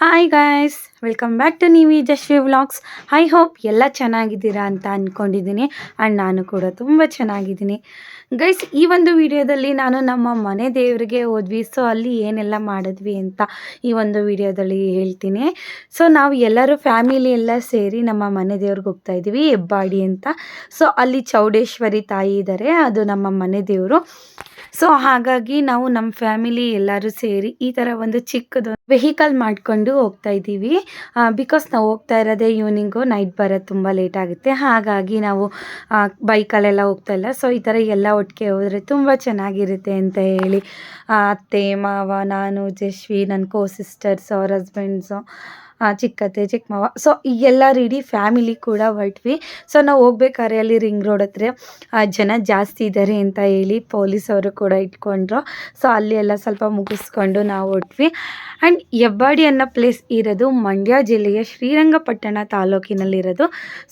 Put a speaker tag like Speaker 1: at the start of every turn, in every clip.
Speaker 1: Hi guys welcome back to Neevi Jashvi vlogs I hope ಎಲ್ಲ ಚೆನ್ನಾಗಿದ್ದೀರಾ ಅಂತ ಅಂದ್ಕೊಂಡಿದ್ದೀನಿ ಆ್ಯಂಡ್ ನಾನು ಕೂಡ ತುಂಬ ಚೆನ್ನಾಗಿದ್ದೀನಿ. ಗೈಸ್ ಈ ಒಂದು ವಿಡಿಯೋದಲ್ಲಿ ನಾನು ನಮ್ಮ ಮನೆ ದೇವರಿಗೆ ಹೋದ್ವಿ. ಸೊ ಅಲ್ಲಿ ಏನೆಲ್ಲ ಮಾಡಿದ್ವಿ ಅಂತ ಈ ಒಂದು ವಿಡಿಯೋದಲ್ಲಿ ಹೇಳ್ತೀನಿ. ಸೊ ನಾವು ಎಲ್ಲರೂ ಫ್ಯಾಮಿಲಿ ಎಲ್ಲ ಸೇರಿ ನಮ್ಮ ಮನೆ ದೇವ್ರಿಗೆ ಹೋಗ್ತಾ ಇದ್ದೀವಿ, ಹೆಬ್ಬಾಡಿ ಅಂತ. ಸೊ ಅಲ್ಲಿ ಚೌಡೇಶ್ವರಿ ತಾಯಿ ಇದ್ದಾರೆ ಅದು ನಮ್ಮ ಮನೆ ದೇವರು. ಸೊ ಹಾಗಾಗಿ ನಾವು ನಮ್ಮ ಫ್ಯಾಮಿಲಿ ಎಲ್ಲರೂ ಸೇರಿ ಈ ಥರ ಒಂದು ಚಿಕ್ಕದು ವೆಹಿಕಲ್ ಮಾಡಿಕೊಂಡು ಹೋಗ್ತಾ ಇದ್ದೀವಿ. ಬಿಕಾಸ್ ನಾವು ಹೋಗ್ತಾ ಇರೋದೇ ಈವ್ನಿಂಗು ನೈಟ್ ಬರೋದು ತುಂಬ ಲೇಟ್ ಆಗುತ್ತೆ. ಹಾಗಾಗಿ ನಾವು ಬೈಕಲ್ಲೆಲ್ಲ ಹೋಗ್ತಾ ಇಲ್ಲ. ಸೊ ಈ ಥರ ಎಲ್ಲ ಒಟ್ಟಿಗೆ ಹೋದರೆ ತುಂಬ ಚೆನ್ನಾಗಿರುತ್ತೆ ಅಂತ ಹೇಳಿ. ಅತ್ತೆ, ಮಾವ, ನಾನು ಜಶ್ವಿ ನನ್ನ ಕೋ ಸಿಸ್ಟರ್ಸ್ ಅವ್ರ ಹಸ್ಬೆಂಡ್ಸು ಚಿಕ್ಕತ್ತೆ ಚಿಕ್ಕ ಮಾವ ಸೊ ಎಲ್ಲ ರೆಡಿ ಫ್ಯಾಮಿಲಿ ಕೂಡ ಹೊರಟ್ವಿ. ಸೊ ನಾವು ಹೋಗ್ಬೇಕಾದ್ರೆ ಅಲ್ಲಿ ರಿಂಗ್ ರೋಡ್ ಹತ್ರ ಜನ ಜಾಸ್ತಿ ಇದ್ದಾರೆ ಅಂತ ಹೇಳಿ ಪೊಲೀಸ್ ಅವರು ಕೂಡ ಇಟ್ಕೊಂಡ್ರು. ಸೊ ಅಲ್ಲಿ ಎಲ್ಲ ಸ್ವಲ್ಪ ಮುಗಿಸ್ಕೊಂಡು ನಾವು ಹೊರಟ್ವಿ. ಆ್ಯಂಡ್ ಹೆಬ್ಬಾಡಿ ಅನ್ನೋ ಪ್ಲೇಸ್ ಇರೋದು ಮಂಡ್ಯ ಜಿಲ್ಲೆಯ ಶ್ರೀರಂಗಪಟ್ಟಣ ತಾಲೂಕಿನಲ್ಲಿರೋದು.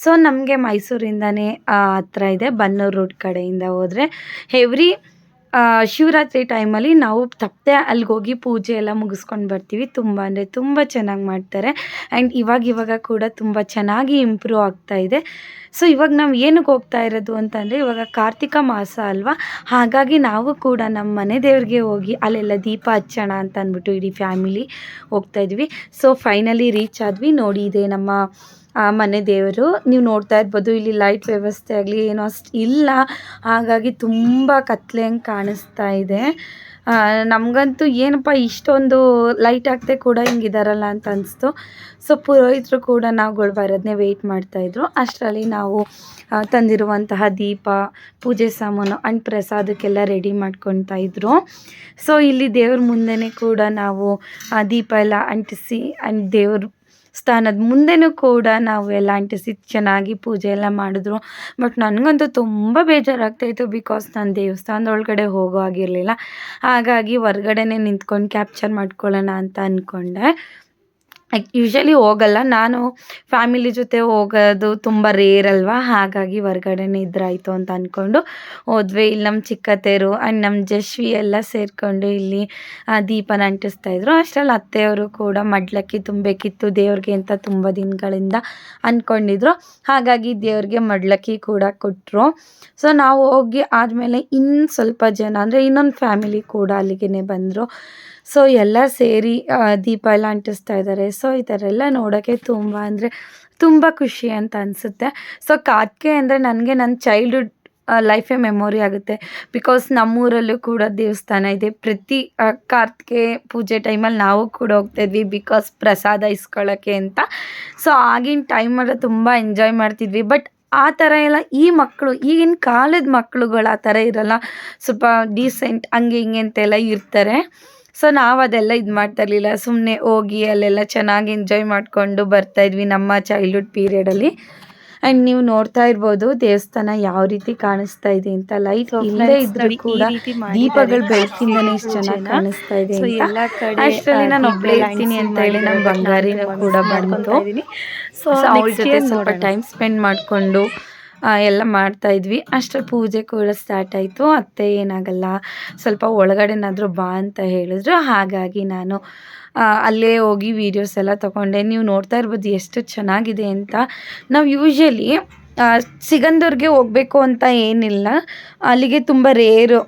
Speaker 1: ಸೊ ನಮಗೆ ಮೈಸೂರಿಂದನೇ ಹತ್ರ ಇದೆ. ಬನ್ನೂರು ರೂಟ್ ಕಡೆಯಿಂದ ಹೋದರೆ ಎವ್ರಿ ಶಿವರಾತ್ರಿ ಟೈಮಲ್ಲಿ ನಾವು ತಪ್ಪದೆ ಅಲ್ಲಿಗೆ ಹೋಗಿ ಪೂಜೆ ಎಲ್ಲ ಮುಗಿಸ್ಕೊಂಡು ಬರ್ತೀವಿ. ತುಂಬ ಅಂದರೆ ತುಂಬ ಚೆನ್ನಾಗಿ ಮಾಡ್ತಾರೆ. ಆ್ಯಂಡ್ ಇವಾಗ ಇವಾಗ ಕೂಡ ತುಂಬ ಚೆನ್ನಾಗಿ ಇಂಪ್ರೂವ್ ಆಗ್ತಾ ಇದೆ. ಸೊ ಇವಾಗ ನಾವು ಏನಕ್ಕೆ ಹೋಗ್ತಾ ಇರೋದು ಅಂತಂದರೆ ಇವಾಗ ಕಾರ್ತಿಕ ಮಾಸ ಅಲ್ವಾ? ಹಾಗಾಗಿ ನಾವು ಕೂಡ ನಮ್ಮ ಮನೆ ದೇವ್ರಿಗೆ ಹೋಗಿ ಅಲ್ಲೆಲ್ಲ ದೀಪ ಹಚ್ಚೋಣ ಅಂತ ಅಂದ್ಬಿಟ್ಟು ಇಡೀ ಫ್ಯಾಮಿಲಿ ಹೋಗ್ತಾ ಇದ್ವಿ. ಸೊ ಫೈನಲಿ ರೀಚ್ ಆದ್ವಿ. ನೋಡಿ ಇದೆ ನಮ್ಮ ಆ, ಮನೆ ದೇವರು ನೀವು ನೋಡ್ತಾ ಇರ್ಬೋದು ಇಲ್ಲಿ ಲೈಟ್ ವ್ಯವಸ್ಥೆ ಆಗಲಿ ಏನೋ ಅಷ್ಟು ಇಲ್ಲ. ಹಾಗಾಗಿ ತುಂಬ ಕತ್ಲೆ ಹಂಗೆ ಕಾಣಿಸ್ತಾ ಇದೆ. ನಮಗಂತೂ ಏನಪ್ಪ ಇಷ್ಟೊಂದು ಲೈಟ್ ಆಗ್ತೆ ಕೂಡ ಹಿಂಗಿದಾರಲ್ಲ ಅಂತ ಅನಿಸ್ತು. ಸೊ ಪುರೋಹಿತರು ಕೂಡ ನಾವುಗಳು ಬರೋದನ್ನೇ ವೆಯ್ಟ್ ಮಾಡ್ತಾಯಿದ್ರು ಅಷ್ಟರಲ್ಲಿ ನಾವು ತಂದಿರುವಂತಹ ದೀಪ ಪೂಜೆ ಸಾಮಾನು ಆ್ಯಂಡ್ ಪ್ರಸಾದಕ್ಕೆಲ್ಲ ರೆಡಿ ಮಾಡ್ಕೊತಾ ಇದ್ರು. ಸೊ ಇಲ್ಲಿ ದೇವ್ರ ಮುಂದೆನೇ ಕೂಡ ನಾವು ದೀಪ ಎಲ್ಲ ಅಂಟಿಸಿ ಆ್ಯಂಡ್ ದೇವ್ರ ಸ್ಥಾನದ ಮುಂದೆನೂ ಕೂಡ ನಾವು ಎಲ್ಲ ಅಂಟಿಸಿ ಚೆನ್ನಾಗಿ ಪೂಜೆ ಎಲ್ಲ ಮಾಡಿದ್ರು. ಬಟ್ ನನಗಂತೂ ತುಂಬ ಬೇಜಾರಾಗ್ತಾಯಿತ್ತು ಬಿಕಾಸ್ ನಾನು ದೇವಸ್ಥಾನದ ಒಳಗಡೆ ಹೋಗೋ ಆಗಿರಲಿಲ್ಲ ಹಾಗಾಗಿ ಹೊರ್ಗಡೆನೇ ನಿಂತ್ಕೊಂಡು ಕ್ಯಾಪ್ಚರ್ ಮಾಡ್ಕೊಳ್ಳೋಣ ಅಂತ ಅಂದ್ಕೊಂಡೆ ಯೂಶಲಿ ಹೋಗಲ್ಲ. ನಾನು ಫ್ಯಾಮಿಲಿ ಜೊತೆ ಹೋಗೋದು ತುಂಬ ರೇರ್ ಅಲ್ವಾ? ಹಾಗಾಗಿ ಹೊರ್ಗಡೆನೇ ಇದ್ರಾಯಿತು ಅಂತ ಅಂದ್ಕೊಂಡು ಹೋದ್ವಿ. ಇಲ್ಲಿ ನಮ್ಮ ಚಿಕ್ಕತ್ತೆಯರು ಆ್ಯಂಡ್ ನಮ್ಮ ಜಶ್ವಿ ಎಲ್ಲ ಸೇರಿಕೊಂಡು ಇಲ್ಲಿ ದೀಪನ ಅಂಟಿಸ್ತಾ ಇದ್ರು. ಅಷ್ಟರಲ್ಲಿ ಅತ್ತೆಯವರು ಕೂಡ ಮಡ್ಲಕ್ಕಿ ತುಂಬಬೇಕಿತ್ತು ದೇವ್ರಿಗೆ ಅಂತ ತುಂಬ ದಿನಗಳಿಂದ ಅಂದ್ಕೊಂಡಿದ್ರು ಹಾಗಾಗಿ ದೇವ್ರಿಗೆ ಮಡ್ಲಕ್ಕಿ ಕೂಡ ಕೊಟ್ಟರು ಸೊ ನಾವು ಹೋಗಿ ಆದಮೇಲೆ ಇನ್ನು ಸ್ವಲ್ಪ ಜನ, ಅಂದರೆ ಇನ್ನೊಂದು ಫ್ಯಾಮಿಲಿ ಕೂಡ ಅಲ್ಲಿಗೆ ಬಂದರು. ಸೊ ಎಲ್ಲ ಸೇರಿ ದೀಪ ಎಲ್ಲ ಅಂಟಿಸ್ತಾ ಇದ್ದಾರೆ ಸೊ ಈ ಥರ ಎಲ್ಲ ನೋಡೋಕ್ಕೆ ತುಂಬ ಅಂದರೆ ತುಂಬ ಖುಷಿ ಅಂತ ಅನಿಸುತ್ತೆ. ಸೊ ಕಾತ್ಕೆ ಅಂದರೆ ನನಗೆ ನನ್ನ ಚೈಲ್ಡ್ಹುಡ್ ಲೈಫೇ ಮೆಮೊರಿ ಆಗುತ್ತೆ. ಬಿಕಾಸ್ ನಮ್ಮೂರಲ್ಲೂ ಕೂಡ ದೇವಸ್ಥಾನ ಇದೆ. ಪ್ರತಿ ಕಾರ್ತಿಕೆ ಪೂಜೆ ಟೈಮಲ್ಲಿ ನಾವು ಕೂಡ ಹೋಗ್ತಾಯಿದ್ವಿ ಬಿಕಾಸ್ ಪ್ರಸಾದ ಇಸ್ಕೊಳ್ಳೋಕ್ಕೆ ಅಂತ. ಸೊ ಆಗಿನ ಟೈಮಲ್ಲಿ ತುಂಬ ಎಂಜಾಯ್ ಮಾಡ್ತಿದ್ವಿ. ಬಟ್ ಆ ಥರ ಎಲ್ಲ ಈ ಮಕ್ಕಳು, ಈಗಿನ ಕಾಲದ ಮಕ್ಕಳುಗಳು ಆ ಥರ ಇರಲ್ಲ. ಸ್ವಲ್ಪ ಡೀಸೆಂಟ್ ಹಂಗೆ ಹಿಂಗೆ ಅಂತೆಲ್ಲ ಇರ್ತಾರೆ. ಸೊ ನಾವು ಅದೆಲ್ಲ ಇದು ಮಾಡ್ತಾ ಇರಲಿಲ್ಲ. ಸುಮ್ಮನೆ ಹೋಗಿ ಅಲ್ಲೆಲ್ಲ ಚೆನ್ನಾಗಿ ಎಂಜಾಯ್ ಮಾಡಿಕೊಂಡು ಬರ್ತಾಯಿದ್ವಿ ನಮ್ಮ ಚೈಲ್ಡ್ಹುಡ್ ಪೀರಿಯಡಲ್ಲಿ ಆ್ಯಂಡ್ ನೀವು ನೋಡ್ತಾ ಇರ್ಬೋದು ದೇವಸ್ಥಾನ ಯಾವ ರೀತಿ ಕಾಣಿಸ್ತಾ ಇದೆ ಅಂತ. ಲೈಟ್ ಇಲ್ಲದೆ ಇದ್ರೂ ಕೂಡ ದೀಪಗಳು ಬೆಳಕಿಂದನೇ ಇಷ್ಟು ಚೆನ್ನಾಗಿ ಕಾಣಿಸ್ತಾ ಇದೆ ಅಷ್ಟರಲ್ಲಿ ನಾನು ಒಬ್ಬಳೇ ಇರ್ತೀನಿ ಅಂತ ಹೇಳಿ ನಮ್ಮ ಬಂಗಾರಿನ ಕೂಡ ಬಂದು ಸೊ ಅವಳ ಜೊತೆ ಸ್ವಲ್ಪ ಟೈಮ್ ಸ್ಪೆಂಡ್ ಮಾಡಿಕೊಂಡು ಎಲ್ಲ ಮಾಡ್ತಾ ಇದ್ವಿ. ಅಷ್ಟರಲ್ಲಿ ಪೂಜೆ ಕೂಡ ಸ್ಟಾರ್ಟ್ ಆಯಿತು. ಅತ್ತೆ ಏನಾಗಲ್ಲ, ಸ್ವಲ್ಪ ಒಳಗಡೆನಾದರೂ ಬಾ ಅಂತ ಹೇಳಿದ್ರು. ಹಾಗಾಗಿ ನಾನು ಅಲ್ಲೇ ಹೋಗಿ ವೀಡಿಯೋಸ್ ಎಲ್ಲ ತಗೊಂಡೆ. ನೀವು ನೋಡ್ತಾ ಇರ್ಬೋದು ಎಷ್ಟು ಚೆನ್ನಾಗಿದೆ ಅಂತ. ನಾವು ಯೂಶ್ವಲಿ ಸಿಗಂದೂರ್ಗೆ ಹೋಗಬೇಕು ಅಂತ ಏನಿಲ್ಲ. ಅಲ್ಲಿಗೆ ತುಂಬ ರೇರು.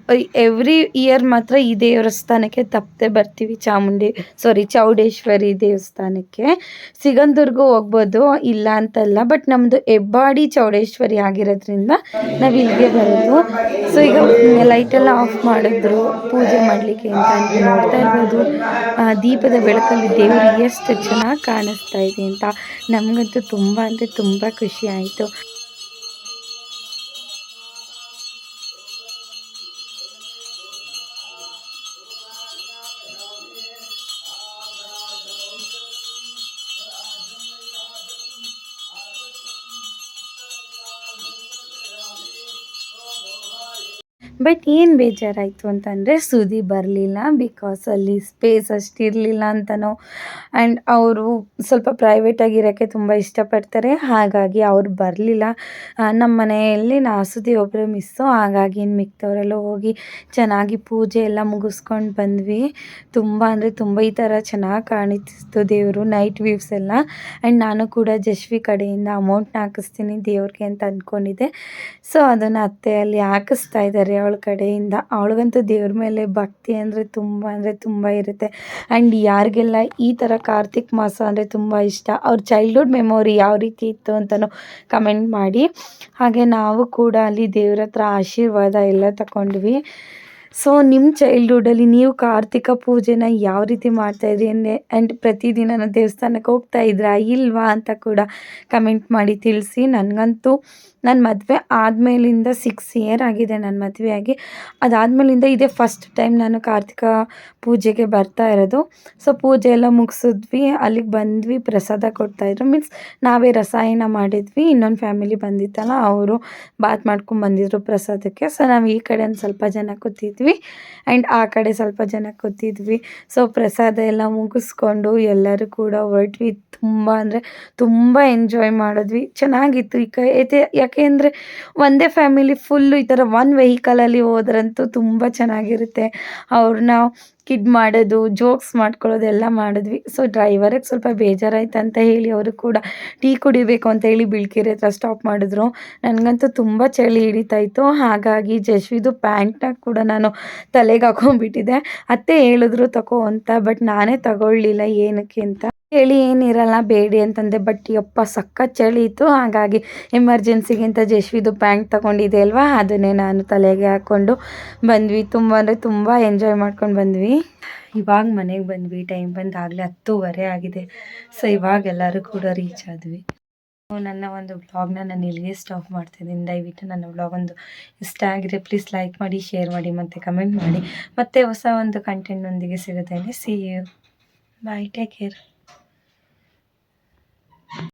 Speaker 1: ಎವ್ರಿ ಇಯರ್ ಮಾತ್ರ ಈ ದೇವಸ್ಥಾನಕ್ಕೆ ತಪ್ಪದೆ ಬರ್ತೀವಿ ಚಾಮುಂಡಿ ಸಾರಿ ಚೌಡೇಶ್ವರಿ ದೇವಸ್ಥಾನಕ್ಕೆ. ಸಿಗಂದೂರ್ಗೂ ಹೋಗ್ಬೋದು, ಇಲ್ಲ ಅಂತಲ್ಲ ಬಟ್ ನಮ್ಮದು ಹೆಬ್ಬಾಡಿ ಚೌಡೇಶ್ವರಿ ಆಗಿರೋದ್ರಿಂದ ನಾವು ಇಲ್ಲಿಗೆ ಬರೋದು. ಸೊ ಈಗ ಲೈಟೆಲ್ಲ ಆಫ್ ಮಾಡಿದ್ರು, ಪೂಜೆ ಮಾಡಲಿಕ್ಕೆ ಅಂತ ನೋಡ್ತಾ ಇರ್ಬೋದು. ದೀಪದ ಬೆಳಕಲ್ಲಿ ದೇವರು ಎಷ್ಟು ಚೆನ್ನಾಗಿ ಕಾಣಿಸ್ತಾ ಇದೆ ಅಂತ ನಮಗಂತೂ ತುಂಬ ಅಂದರೆ ತುಂಬ ಖುಷಿ ಆಯಿತು. ಬಟ್ ಏನು ಬೇಜಾರಾಯಿತು ಅಂತಂದರೆ ಸುದಿ ಬರಲಿಲ್ಲ ಬಿಕಾಸ್ ಅಲ್ಲಿ ಸ್ಪೇಸ್ ಅಷ್ಟಿರಲಿಲ್ಲ ಅಂತನೋ. ಆ್ಯಂಡ್ ಅವರು ಸ್ವಲ್ಪ ಪ್ರೈವೇಟಾಗಿ ಇರೋಕ್ಕೆ ತುಂಬ ಇಷ್ಟಪಡ್ತಾರೆ. ಹಾಗಾಗಿ ಅವ್ರು ಬರಲಿಲ್ಲ. ನಮ್ಮ ಮನೆಯಲ್ಲಿ ನಾ ಸುದಿ ಒಬ್ಬರೇ ಮಿಸ್ಸು ಹಾಗಾಗಿ ಇನ್ನು ಮಿಕ್ಕವರೆಲ್ಲ ಹೋಗಿ ಚೆನ್ನಾಗಿ ಪೂಜೆ ಎಲ್ಲ ಮುಗಿಸ್ಕೊಂಡು ಬಂದ್ವಿ. ತುಂಬ ಅಂದರೆ ತುಂಬ ಈ ಥರ ಚೆನ್ನಾಗಿ ಕಾಣಿಸ್ತು ದೇವರು ನೈಟ್ ವ್ಯೂವ್ಸ್ ಎಲ್ಲ. ಆ್ಯಂಡ್ ನಾನು ಕೂಡ ಜಶ್ವಿ ಕಡೆಯಿಂದ ಅಮೌಂಟ್ನ ಹಾಕಿಸ್ತೀನಿ ದೇವ್ರಿಗೆ ಅಂತ ಅಂದ್ಕೊಂಡಿದ್ದೆ ಸೊ ಅದನ್ನು ಅತ್ತೆ ಅಲ್ಲಿ ಹಾಕಿಸ್ತಾ ಇದ್ದಾರೆ. ಅವಳ ಕಡೆಯಿಂದ. ಅವಳಿಗಂತೂ ದೇವ್ರ ಮೇಲೆ ಭಕ್ತಿ ಅಂದರೆ ತುಂಬ ಅಂದರೆ ತುಂಬ ಇರುತ್ತೆ. ಆ್ಯಂಡ್ ಯಾರಿಗೆಲ್ಲ ಈ ಥರ ಕಾರ್ತಿಕ್ ಮಾಸ ಅಂದರೆ ತುಂಬ ಇಷ್ಟ, ಅವ್ರ ಚೈಲ್ಡ್ಹುಡ್ ಮೆಮೊರಿ ಯಾವ ರೀತಿ ಇತ್ತು ಅಂತಲೂ ಕಮೆಂಟ್ ಮಾಡಿ. ಹಾಗೆ ನಾವು ಕೂಡ ಅಲ್ಲಿ ದೇವ್ರ ಹತ್ರ ಆಶೀರ್ವಾದ ಎಲ್ಲ ತಗೊಂಡ್ವಿ ಸೊ ನಿಮ್ಮ ಚೈಲ್ಡ್ಹುಡ್ಡಲ್ಲಿ ನೀವು ಕಾರ್ತಿಕ ಪೂಜೆನ ಯಾವ ರೀತಿ ಮಾಡ್ತಾಯಿದ್ರಿ ಅಂದರೆ ಆ್ಯಂಡ್ ಪ್ರತಿದಿನ ದೇವಸ್ಥಾನಕ್ಕೆ ಹೋಗ್ತಾ ಇದ್ರಾ ಇಲ್ವಾ ಅಂತ ಕೂಡ ಕಮೆಂಟ್ ಮಾಡಿ ತಿಳಿಸಿ. ನನಗಂತೂ ನನ್ನ ಮದುವೆ ಆದಮೇಲಿಂದ ಸಿಕ್ಸ್ ಇಯರ್ ಆಗಿದೆ ನನ್ನ ಮದುವೆಯಾಗಿ. ಅದಾದಮೇಲಿಂದ ಇದೇ ಫಸ್ಟ್ ಟೈಮ್ ನಾನು ಕಾರ್ತಿಕ ಪೂಜೆಗೆ ಬರ್ತಾ ಇರೋದು. ಸೊ ಪೂಜೆ ಎಲ್ಲ ಮುಗಿಸಿದ್ವಿ. ಅಲ್ಲಿಗೆ ಬಂದ್ವಿ, ಪ್ರಸಾದ ಕೊಡ್ತಾಯಿದ್ರು ಮೀನ್ಸ್ ನಾವೇ ರಸಾಯನ ಮಾಡಿದ್ವಿ. ಇನ್ನೊಂದು ಫ್ಯಾಮಿಲಿ ಬಂದಿತ್ತಲ್ಲ, ಅವರು ಬಾತ್ ಮಾಡ್ಕೊಂಡು ಬಂದಿದ್ರು ಪ್ರಸಾದಕ್ಕೆ. ಸೊ ನಾವು ಈ ಕಡೆ ಒಂದು ಸ್ವಲ್ಪ ಜನ ಕೂತಿದ್ವಿ. ಆ್ಯಂಡ್ ಆ ಕಡೆ ಸ್ವಲ್ಪ ಜನ ಕೂತಿದ್ವಿ. ಸೊ ಪ್ರಸಾದ ಎಲ್ಲ ಮುಗಿಸ್ಕೊಂಡು ಎಲ್ಲರೂ ಕೂಡ ಹೊರಟ್ವಿ. ತುಂಬ ಅಂದರೆ ತುಂಬ ಎಂಜಾಯ್ ಮಾಡಿದ್ವಿ. ಚೆನ್ನಾಗಿತ್ತು. ಈ ಕೈತೆ ಯಾಕೆ ಅಂದರೆ ಒಂದೇ ಫ್ಯಾಮಿಲಿ ಫುಲ್ಲು ಈ ಥರ ಒನ್ ವೆಹಿಕಲಲ್ಲಿ ಹೋದ್ರಂತೂ ತುಂಬ ಚೆನ್ನಾಗಿರುತ್ತೆ. ಅವ್ರನ್ನ ಕಿಡ್ ಮಾಡೋದು ಜೋಕ್ಸ್ ಮಾಡ್ಕೊಳ್ಳೋದು ಎಲ್ಲ ಮಾಡಿದ್ವಿ. ಸೊ ಡ್ರೈವರಿಗೆ ಸ್ವಲ್ಪ ಬೇಜಾರಾಯ್ತು ಅಂತ ಹೇಳಿ ಅವರು ಕೂಡ ಟೀ ಕುಡಿಬೇಕು ಅಂತ ಹೇಳಿ ಬಿಳ್ಕೆರೆ ಹತ್ರ ಸ್ಟಾಪ್ ಮಾಡಿದ್ರು. ನನಗಂತೂ ತುಂಬ ಚಳಿ ಹಿಡಿತಾ ಇತ್ತು. ಹಾಗಾಗಿ ಜಶ್ವಿದು ಪ್ಯಾಂಟ್ನ ಕೂಡ ನಾನು ತಲೆಗೆ ಹಾಕೊಂಡ್ಬಿಟ್ಟಿದ್ದೆ. ಅತ್ತೆ ಹೇಳಿದ್ರು ತಗೋ ಅಂತ ಬಟ್ ನಾನೇ ತಗೊಳ್ಳಿಲ್ಲ ಏನಕ್ಕೆ ಅಂತ. ಹೇಳಿ ಏನಿರಲ್ಲ ಬೇಡಿ ಅಂತಂದೆ. ಬಟ್ ಯಪ್ಪ ಸಕ್ಕ ಚಳಿ ಇತ್ತು. ಹಾಗಾಗಿ ಎಮರ್ಜೆನ್ಸಿಗಿಂತ ಜಶ್ವಿದು ಪ್ಯಾಂಟ್ ತಗೊಂಡಿದ್ದೆ ಅಲ್ವಾ? ಅದನ್ನೇ ನಾನು ತಲೆಗೆ ಹಾಕ್ಕೊಂಡು ಬಂದ್ವಿ. ತುಂಬ ಅಂದರೆ ತುಂಬ ಎಂಜಾಯ್ ಮಾಡ್ಕೊಂಡು ಬಂದ್ವಿ. ಇವಾಗ ಮನೆಗೆ ಬಂದ್ವಿ. ಟೈಮ್ ಬಂದು ಆಗಲೇ ಹತ್ತೂವರೆ ಆಗಿದೆ. ಸೊ ಇವಾಗ ಎಲ್ಲರೂ ಕೂಡ ರೀಚ್ ಆದ್ವಿ. ನನ್ನ ಒಂದು ವ್ಲಾಗ್ನ ನಾನು ಇಲ್ಲಿಗೆ ಸ್ಟಾಪ್ ಮಾಡ್ತಿದ್ದೀನಿ. ದಯವಿಟ್ಟು ನನ್ನ ವ್ಲಾಗ್ ಒಂದು ಇಷ್ಟ ಆಗಿದೆ ಪ್ಲೀಸ್ ಲೈಕ್ ಮಾಡಿ ಶೇರ್ ಮಾಡಿ, ಮತ್ತು ಕಮೆಂಟ್ ಮಾಡಿ. ಮತ್ತೆ ಹೊಸ ಒಂದು ಕಂಟೆಂಟ್ನೊಂದಿಗೆ ಸಿಗುತ್ತೇನೆ. See you bye take care